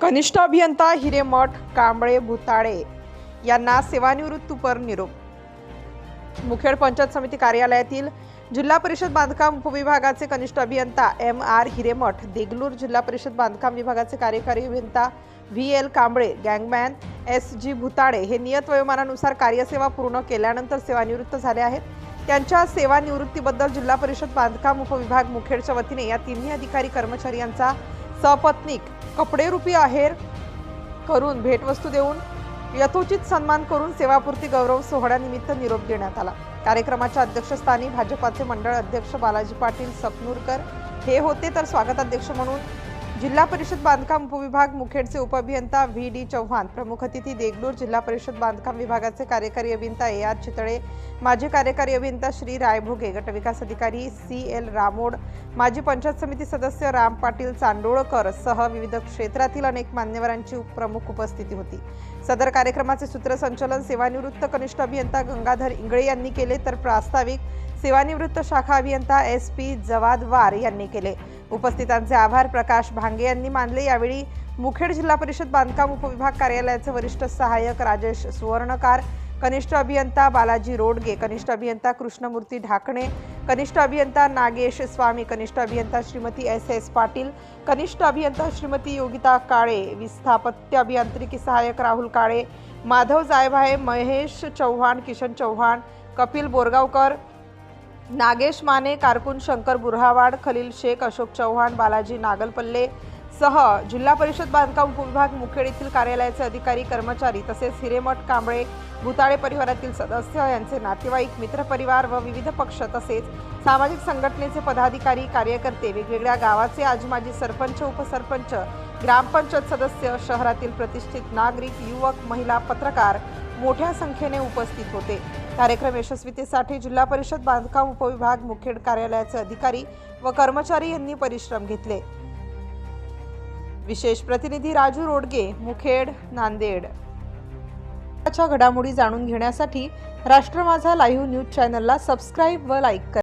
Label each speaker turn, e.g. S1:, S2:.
S1: कनिष्ठ अभियंता हिरेमठ कांबळे भुताळे यांना सेवानिवृत्तपर निरोप. मुखेड पंचायत समिती कार्यालयातील जिल्हा परिषद बांधकाम उपविभागाचे कनिष्ठ अभियंता एम आर हिरेमठ देगलूर जिल्हा परिषद बांधकाम विभागाचे कार्यकारी अभियंता V L Kamble gangman S G Bhutale हे नियत वयोमानानुसार कार्यसेवा पूर्ण केल्यानंतर सेवानिवृत्त झाले आहेत. त्यांच्या सेवानिवृत्तीबद्दल जिल्हा परिषद बांधकाम उपविभाग मुखेडच्या वतीने या तिन्ही अधिकारी कर्मचारी यांचा सपत्नीक कपडेरूपी आहेर करून भेटवस्तू देऊन यथोचित सन्मान करून सेवापूर्ती गौरव सोहळ्यानिमित्त निरोप देण्यात आला. कार्यक्रमाच्या अध्यक्षस्थानी भाजपाचे मंडळ अध्यक्ष बालाजी पाटील सपनूरकर हे होते तर स्वागताध्यक्ष म्हणून जिल्हा परिषद बांधकाम उपविभाग मुखेडचे उपअभियंता व्ही डी चव्हाण. प्रमुख अतिथी देगलूर जिल्हा परिषद बांधकाम विभागाचे कार्यकारी अभियंता ए आर चितळे माजी कार्यकारी अभियंता श्री रायभोगे गटविकास अधिकारी सी एल रामोड माजी पंचायत समिती सदस्य राम पाटील चांडोळकर सह विविध क्षेत्रातील अनेक मान्यवरांची प्रमुख उपस्थिती होती. सदर कार्यक्रमाचे सूत्रसंचालन सेवानिवृत्त कनिष्ठ अभियंता गंगाधर इंगळे यांनी केले तर प्रास्ताविक सेवानिवृत्त शाखा अभियंता एस पी जवाद वार यांनी केले. उपस्थितांचे आभार प्रकाश भांगे यांनी मानले. यावेळी मुखेड जिल्हा परिषद बांधकाम उपविभाग कार्यालयाचे वरिष्ठ सहाय्यक राजेश सुवर्णकार कनिष्ठ अभियंता बालाजी रोडगे कनिष्ठ अभियंता कृष्णमूर्ती ढाकणे कनिष्ठ अभियंता नागेश स्वामी कनिष्ठ अभियंता श्रीमती एस एस पाटील कनिष्ठ अभियंता श्रीमती योगिता काळे विस्थापत्य अभियांत्रिकी सहाय्यक राहुल काळे माधव जायभाये महेश चव्हाण किशन चव्हाण कपिल बोरगावकर नागेश माने कारकुन शंकर बुरहावाड खलील शेख अशोक चव्हाण बालाजी नागलपल्ले सह जिल्हा परिषद बांधकाम उपविभाग मुखेड येथील कार्यालयाचे अधिकारी कर्मचारी तसेच हिरेमठ कांबळे भुताळे परिवारातील सदस्य यांचे नातेवाईक मित्रपरिवार व विविध पक्ष तसेच सामाजिक संघटनेचे पदाधिकारी कार्यकर्ते वेगवेगळ्या गावाचे आजमाजी सरपंच उपसरपंच ग्रामपंचायत सदस्य शहरातील प्रतिष्ठित नागरिक युवक महिला पत्रकार मोठ्या संख्येने उपस्थित होते. कार्यक्रम यशस्वीतेसाठी जिल्हा परिषद बांधकाम उपविभाग मुखेड कार्यालयाचे अधिकारी व कर्मचारी यांनी परिश्रम घेतले. विशेष प्रतिनिधी राजू रोडगे मुखेड नांदेड. घडामोडी जाणून घेण्यासाठी राष्ट्र माझा लाईव्ह न्यूज चॅनलला सबस्क्राईब व लाईक करा.